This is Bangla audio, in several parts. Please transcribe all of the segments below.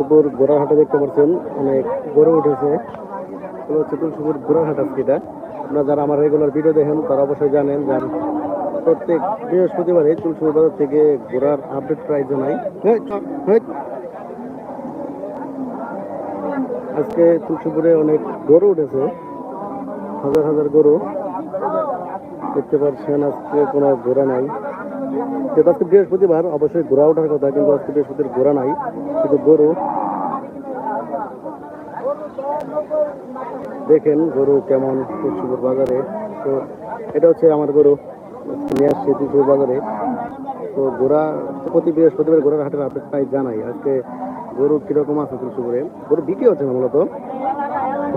তুলসীপুর গোড়াহাটে দেখতে পাচ্ছেন অনেক গড়ে উঠেছে। এগুলো হচ্ছে তুলসীপুর গোড়াহাট আজকে এটা। আপনারা যারা আমার রেগুলার ভিডিও দেখেন তারা অবশ্যই জানেন যে প্রত্যেক বৃহস্পতিবারে তুলসীপুর বাজার থেকে ঘোড়ার আপডেট প্রাইস জানাই। হেই, হেই। আজকে তুলসীপুরে অনেক গরু উঠেছে। হাজার হাজার গরু। দেখতে পাচ্ছেন আজকে কোনো ঘোড়া নাই। যেহেতু আজকে বৃহস্পতিবার অবশ্যই ঘোড়া ওঠার কথা, কিন্তু আজকে বৃহস্পতির ঘোড়া নাই শুধু গরু দেখেন গরু কেমন তুলসীপুর বাজারে। তো এটা হচ্ছে আমার গরু, নিয়ে আসছি বাজারে। তো ঘোড়া প্রতি বৃহস্পতিবার ঘোড়ার হাটের প্রাইস জানাই। আজকে গরু কীরকম আছে তুলসীপুরে গরু বিক্রি হচ্ছে না মূলত।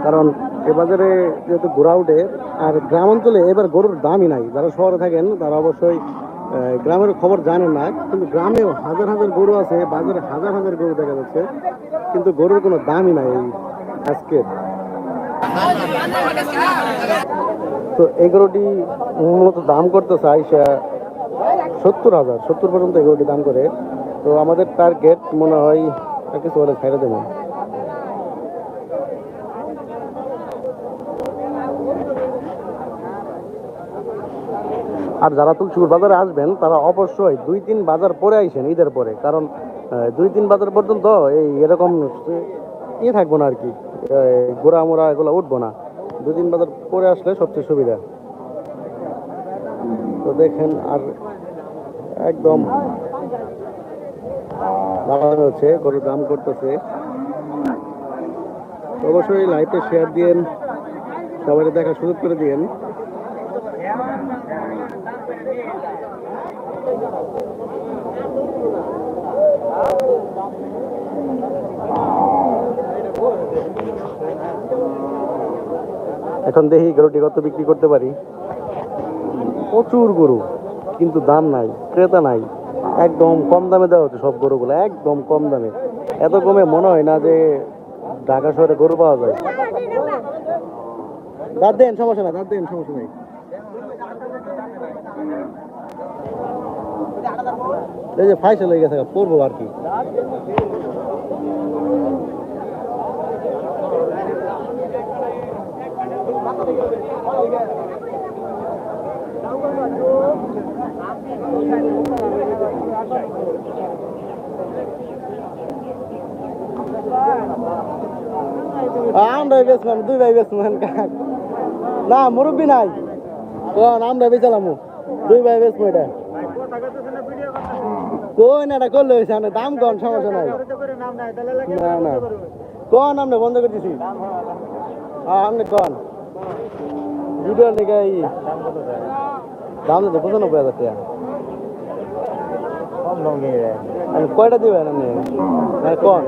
কারণ এ বাজারে যেহেতু ঘোড়া উঠে, আর গ্রাম অঞ্চলে এবার গরুর দামই নাই। যারা শহরে থাকেন, তারা অবশ্যই গ্রামের খবর জানে না, কিন্তু গ্রামেও হাজার হাজার গরু আছে, বাজারে হাজার হাজার গরু দেখা যাচ্ছে, কিন্তু গরুর কোনো দামই নাই এই আজকে। তো এই গরুটি মূলত দাম করতে চাই, সে সত্তর হাজার, সত্তর পর্যন্ত এই গরুটি দাম করে। তো আমাদের টার্গেট মনে হয় কিছু হলে ছেড়ে দেবো। আর যারা তুলসীপুর বাজারে আসবেন, তারা অবশ্যই দুই তিন বাজার পরে আইসেন ঈদের পরে। কারণ দুই তিন বাজার পর্যন্ত এই এরকম ইয়ে থাকব না আর কি। গোড়া মোড়া এগুলো উঠবো না। দুই তিন বাজার পরে আসলে সবচেয়ে সুবিধা। তো দেখেন, আর একদম লাগানো হচ্ছে, গরুর দাম করতেছে। অবশ্যই লাইভে শেয়ার দিয়েন সবাই দেখার সুযোগ করে দিয়েন। এখন দেখি গরুটি কত বিক্রি করতে পারি। প্রচুর গরু, কিন্তু দাম নাই, ক্রেতা নাই। একদম কম দামে দেওয়া হচ্ছে সব গরুগুলো, একদম কম দামে। এত কমে মনে হয় না যে ঢাকা শহরে গরু পাওয়া যায়। দাঁত দেন, সমস্যা নাই দাঁত দেন, সমস্যা নাই। এই যে ফাইসে লেগে গেছে, পড়ব আর কি। আমরা বেচলাম দুই ভাই বেচলাম না, মুরব্বী নাই। আমরা বেচালাম দুই ভাই বেচবো এটা। কোন এটা করলে হয়েছে আমরা দাম কোন সমস্যা নাই। না না। কোন আমরা বন্ধ করে দিছি? হ্যাঁ আপনি কোন। ভিডিও লেগে দাম দিতে পঁচানব্বই হাজার টাকা। কয়টা দিবেন আপনি কোন?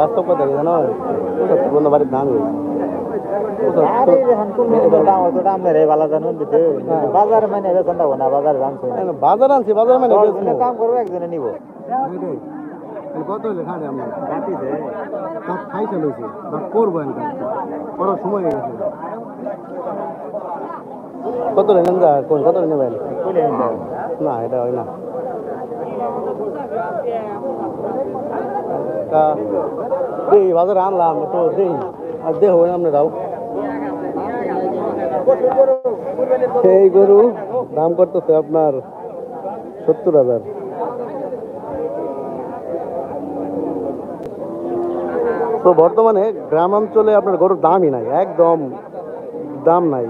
বাস্তব কথা জানো? বাড়ির দাম বাজার মানে বাজার মানে কত হয়ে কত নেবেন না এটা হয় না বাজারে আনলাম তো দেই আর দেহ আপনারাও এই গরু দাম করতেছে আপনার সত্তর হাজার। তো বর্তমানে গ্রামাঞ্চলে আপনার গরুর দামই নাই, একদম দাম নাই।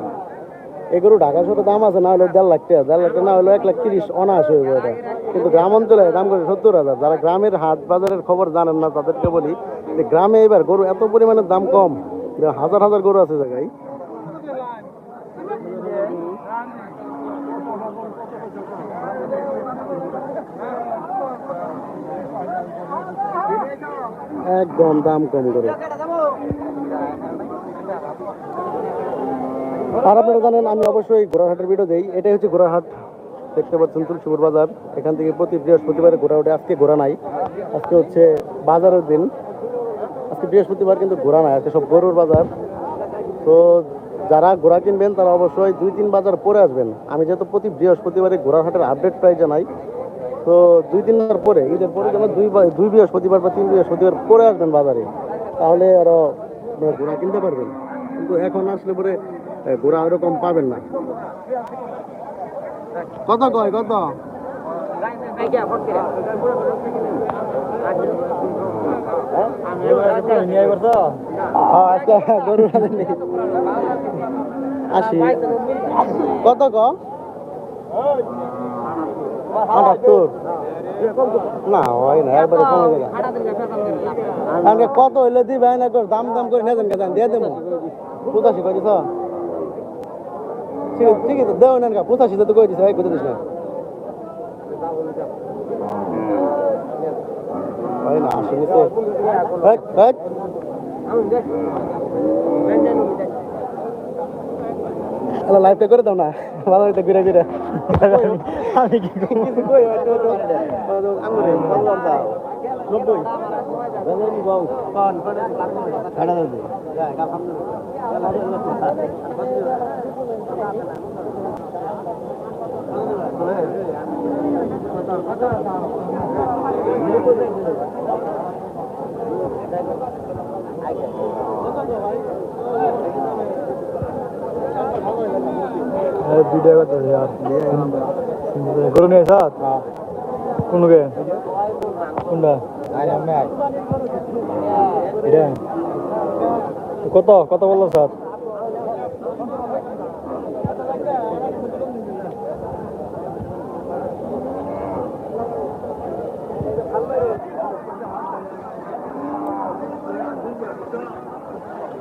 এই গরু ঢাকা শহরে দাম আছে, না হলে দেড় লাখ টাকা। দেড় লাখ না হলে এক লাখ তিরিশ অনাশ হইব এটা। কিন্তু গ্রাম অঞ্চলে দাম করে সত্তর হাজার। যারা গ্রামের হাট বাজারের খবর জানেন না, তাদেরকে বলি যে গ্রামে এবার গরু এত পরিমাণে দাম কম হাজার হাজার গরু আছে জায়গায়। একদম দাম কম করে। আর আপনারা জানেন, আমি অবশ্যই ঘোড়াহাটের ভিডিও দেই। এটাই হচ্ছে ঘোড়াহাট দেখতে পাচ্ছেন তুলসীপুর বাজার। এখান থেকে প্রতি বৃহস্পতিবারে ঘোরা ওঠে আজকে ঘোরা নাই। আজকে হচ্ছে বাজারের দিন। আজকে বৃহস্পতিবার কিন্তু ঘোরা নাই, আজকে সব গরুর বাজার। তো যারা ঘোড়া কিনবেন, তারা অবশ্যই দুই তিন বাজার পরে আসবেন। আমি যেহেতু প্রতি বৃহস্পতিবারে ঘোড়ার হাটের আপডেট প্রাইস জানাই, তো দুই তিন মাস পরে, ঈদের পরে যেন দুই দুই বৃহস্পতিবার বা তিন বৃহস্পতিবার পরে আসবেন বাজারে, তাহলে আরও ঘোড়া কিনতে পারবেন। কিন্তু এখন আসলে পরে ঘোড়া ওরকম পাবেন না। কত কয়, কত? নিয়ে করছ। আশি কত ক? আটাত্তর। না, হয় না, একবারে কমে গেল। আমাকে কত হইলে দিবেন একবার দাম দাম করে নেবেন কেন দিয়ে দেবো। পঁচাশি করে দিছ ঠিক আছে দেও না পঁচাশি তো করে দিছ এক করে দিস না হয় না হেট, হেট। হ্যালো লাইভটা করে দাও না ভালো হইতে ঘুরে ঘুরে আমি কি কই তো আঙুরে দাও নব্বই ভিডিও করতে গরু নিয়ে কোন গে কত কত বলল স্যার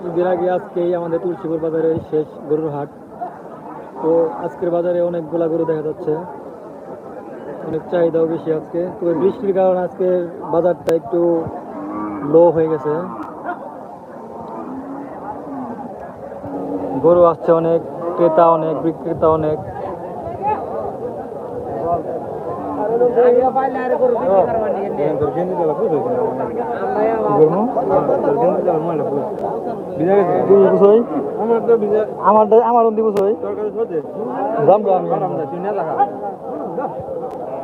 ঈদের আগে আজকেই আমাদের তুলসীপুর বাজারে শেষ গরুর হাট। তো আজকের বাজারে অনেকগুলা গরু দেখা যাচ্ছে। অনেক চাহিদাও বেশি আজকে। তবে বৃষ্টির কারণে আজকে বাজারটা একটু লো হয়ে গেছে। গরু আসছে অনেক ক্রেতা অনেক বিক্রেতা অনেক। আমার আমার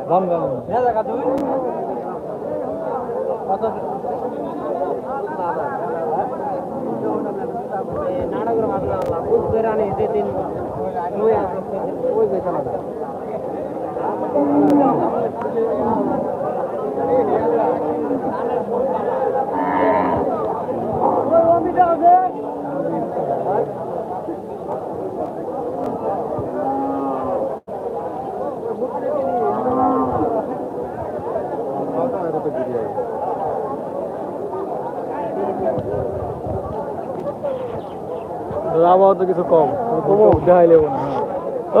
দিব সই দাম গান দাম গান আবহাওয়া তো কিছু কম। দেখাই লেবো না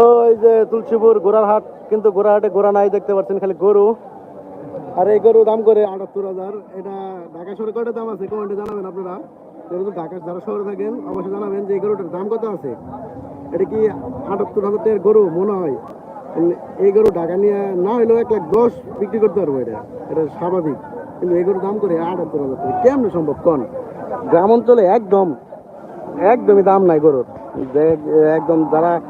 ওই যে তুলসীপুর ঘোড়ার হাট কিন্তু ঘোড়া হাটে ঘোড়া নাই দেখতে পাচ্ছেন খালি গরু। আর এই গরু দাম করে আটাত্তর হাজার। এটা ঢাকা শহরে দাম আছে? কমেন্টে জানাবেন আপনারা। যেহেতু ঢাকা যারা শহরে থাকেন অবশ্যই জানাবেন যে এই গরুটার দাম কত আছে। এটা কি আটাত্তর হাজার টাকার গরু মনে হয়? এই গরু ঢাকা নিয়ে না হলেও এক লাখ দশ বিক্রি করতে পারব এটা। এটা স্বাভাবিক। কিন্তু এই গরুর দাম করে আটাত্তর হাজার টাকা। কেমন সম্ভব? কন? গ্রাম অঞ্চলে একদম একদমই দাম নাই গরুর। যে- একদম যারা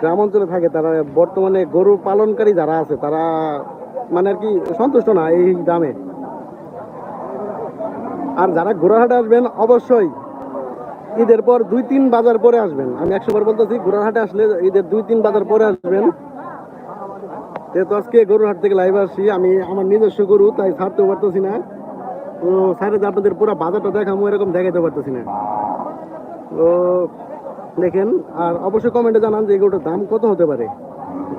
গ্রাম অঞ্চলে থাকে, তারা বর্তমানে গরু পালনকারী যারা আছে, তারা মানে আর কি সন্তুষ্ট না এই দামে। আর যারা ঘোড়াহাটে আসবেন, অবশ্যই ঈদের পর দুই তিন বাজার পরে আসবেন। আমি একশো বার বলতেছি, ঘোড়াহাটে আসলে ঈদের দুই তিন বাজার পরে আসবেন। যেহেতু আজকে গরুর হাট থেকে লাইভ আসছি, আমি আমার নিজস্ব গরু, তাই ছাড়তেও পারতেছি না। তো সাইডে আপনাদের পুরো বাজারটা দেখাবো এরকম দেখাইতে পারতেছি না। তো দেখেন, আর অবশ্যই কমেন্টে জানান যে এগুলোটার দাম কত হতে পারে।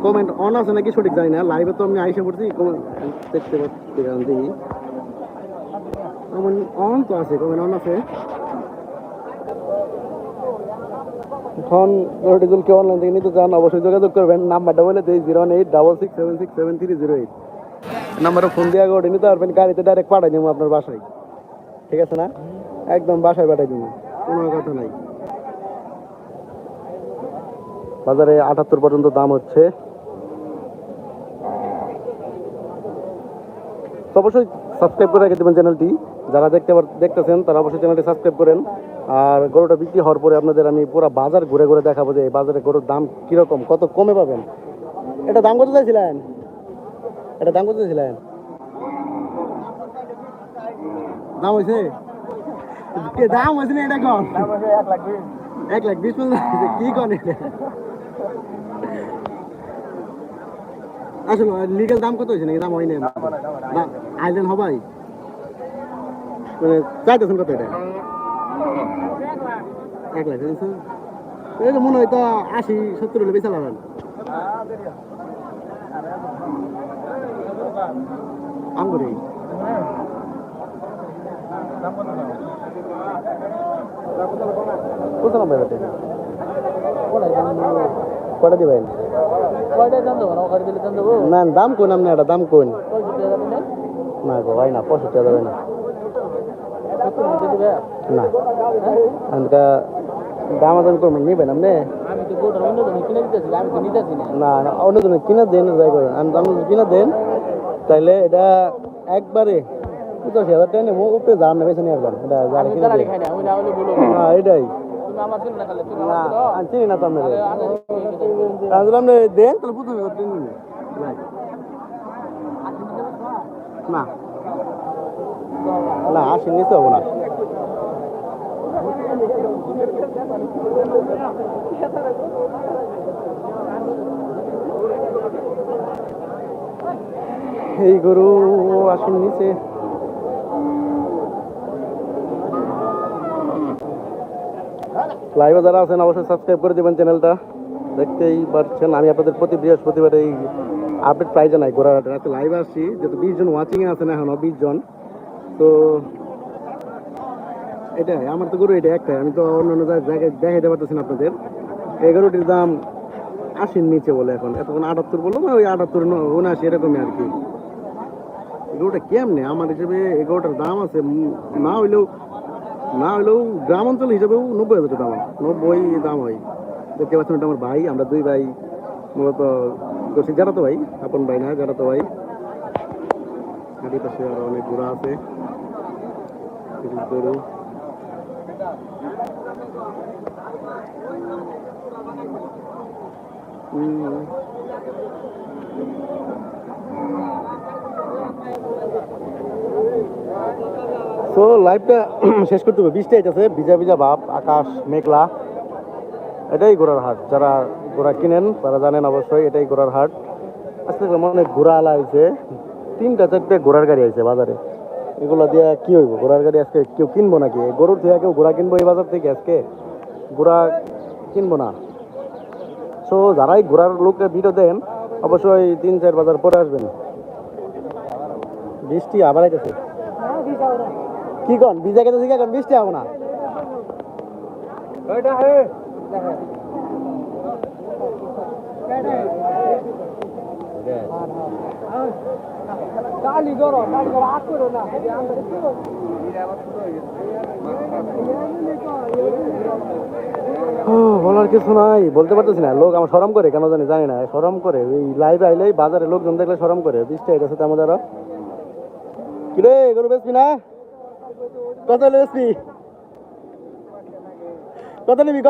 কমেন্ট অন আছে নাকি সঠিক জানি না লাইভে তো আমি আইসা পড়ছি দেখতে পাচ্ছি অন তো আছে কমেন্ট অন আছে। এখন রোডিজুলকে অনলাইন থেকে নিতে চান, অবশ্যই যোগাযোগ করবেন। নাম্বারটা বলে দিই zero eight double six seven six seven three zero eight নাম্বারে ফোন দিয়ে গোটে নিতে পারবেন, গাড়িতে ডাইরেক্ট পাঠাই দেবো আপনার বাসায়। ঠিক আছে না? একদম বাসায় পাঠাই দেবো কোনো কথা নাই। বাজারে আটাত্তর পর্যন্ত দাম হচ্ছে। অবশ্যই সাবস্ক্রাইব করে রেখে দেবেন চ্যানেলটি যারা দেখতে দেখতেছেন তারা অবশ্যই চ্যানেলটি সাবস্ক্রাইব করেন। আর গরুটা বিক্রি হওয়ার পরে আপনাদের আমি পুরো বাজার ঘুরে ঘুরে দেখাবো যে এই বাজারে গরুর দাম কীরকম কত কমে পাবেন। এটা দাম কত চাইছিলেন? এটা দাম কত চাইছিলেন? দাম হয়েছে দাম হয়েছে না এটা কম? এক লাখ বিশ। পঞ্চাশ কি কন? এটা আসলে লিগেল দাম কত হয়েছে নাকি? দাম হয়নি আইলেন হবাই। মানে চাইতেছেন কত এটা? এক লাখ এই তো মনে হয় তো আশি সত্তর হলে বেশি লাগান কত নাম্বার এটা? কটা দিবেন? দেবো? না দাম দেবো? কোন আপনি এটা? দাম কোন? না গো ভাই না পঁয়ষট্টি হয় না। দিবে? না। আমাকে দাম আদান করবেন নিবেন আপনি? না। না অন্য জন্য কিনে দেন যাই করেন। আমি কিনে দেন তাইলে এটা একবারে পঁচাশি হাজার টাকা নেব উপরে দাম নেবে শুনে আসবেন এটা যারা আমি কিনে দাঁড়ালি দেন খাই না না এটাই। চিনি আমি আপনি দেন তাহলে নিতে হব না। এই গরু আসেন নিচে। লাইভে যারা আছেন, অবশ্যই সাবস্ক্রাইব করে দেবেন চ্যানেলটা দেখতেই পাচ্ছেন, আমি আপনাদের প্রতি বৃহস্পতিবার এই আপডেট প্রায় জানাই ঘোরার রাতে লাইভ আসছি, যেহেতু বিশ জন ওয়াচিংয়ে আছেন এখনও বিশ জন। তো এটাই, আমার তো গরু এটা একটাই, আমি তো অন্য অন্য জায়গায় দেখাইতে পারতেছি না আপনাদের। এই গরুটির দাম আশির নিচে বলে এখন। এতক্ষণ আটাত্তর বলল না ওই আটাত্তর উনআশি এরকমই আর কি। এগুলোটা কেমনে? আমার হিসেবে এগুলোটার দাম আছে না হইলেও না হলেও গ্রাম অঞ্চল হিসেবেও নব্বই হাজার দাম। নব্বই দাম হয়। দেখতে পাচ্ছেন এটা আমার ভাই, আমরা দুই ভাই মূলত করছি। যারা তো ভাই, আপন ভাই না যারা তো ভাই। পাশে আরও অনেক ঘোড়া আছে। গরু। হুম। তো লাইভটা শেষ করতে হবে। বৃষ্টি আছে ভিজা ভিজা ভাব, আকাশ মেঘলা। এটাই ঘোড়ার হাট। যারা ঘোড়া কিনেন, তারা জানেন অবশ্যই এটাই ঘোড়ার হাট। আজকে মনে ঘোড়া আলা হয়েছে তিনটা, চারটে ঘোড়ার গাড়ি আছে বাজারে। এগুলো দিয়ে কি হইব? ঘোড়ার গাড়ি আজকে কেউ কিনবো নাকি? গরুর থেকে কেউ ঘোড়া কিনবো এই বাজার থেকে আজকে? ঘোড়া কিনবো না। সো যারাই ঘোড়ার লোককে ভিডিও দেন, অবশ্যই তিন, চার বাজার পরে আসবেন। বৃষ্টি আবার আইতেছে। কি কন? ভিজা গেছে ঠিক আছে বৃষ্টি হবে না। কালি করো কালি করো আগ করো না ও, বলার কিছু নাই বলতে পারতেছি না। লোক আমার সরম করে কেন জানি জানি না। সরম করে এই লাইভে আইলেই বাজারে লোকজন দেখলে সরম করে বৃষ্টি হয়ে গেছে তো আমাদের আরও। কি রে গরু বেচবি না? কত বেচবি কত নিবি ক।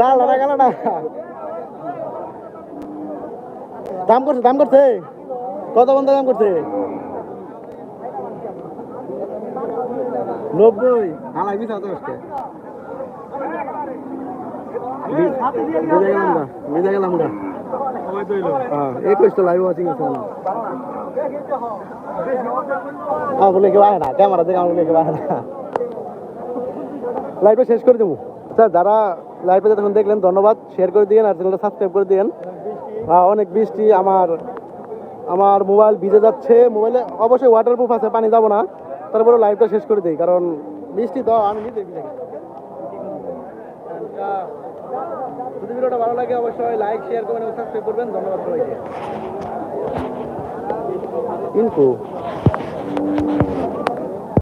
লাল না গেল দাম করছে দাম করছে। কত বন্ধ দাম করছে? নব্বই। হালাই বিশ তো আছে লাইভটা শেষ করে দেবো। স্যার যারা লাইভে যতক্ষণ দেখলেন ধন্যবাদ শেয়ার করে দিয়েন আর চ্যানেলটা সাবস্ক্রাইব করে দিয়েন অনেক বৃষ্টি আমার আমার মোবাইল ভিজে যাচ্ছে মোবাইলে অবশ্যই ওয়াটারপ্রুফ আছে, পানি যাব না। তারপরে লাইভটা শেষ করে দিই, কারণ বৃষ্টি তো, আমি নিজে ভিডিওটা ভালো লাগে অবশ্যই লাইক শেয়ার করবেন এবং সাবস্ক্রাইব করবেন। ধন্যবাদ সবাইকে। কিন্তু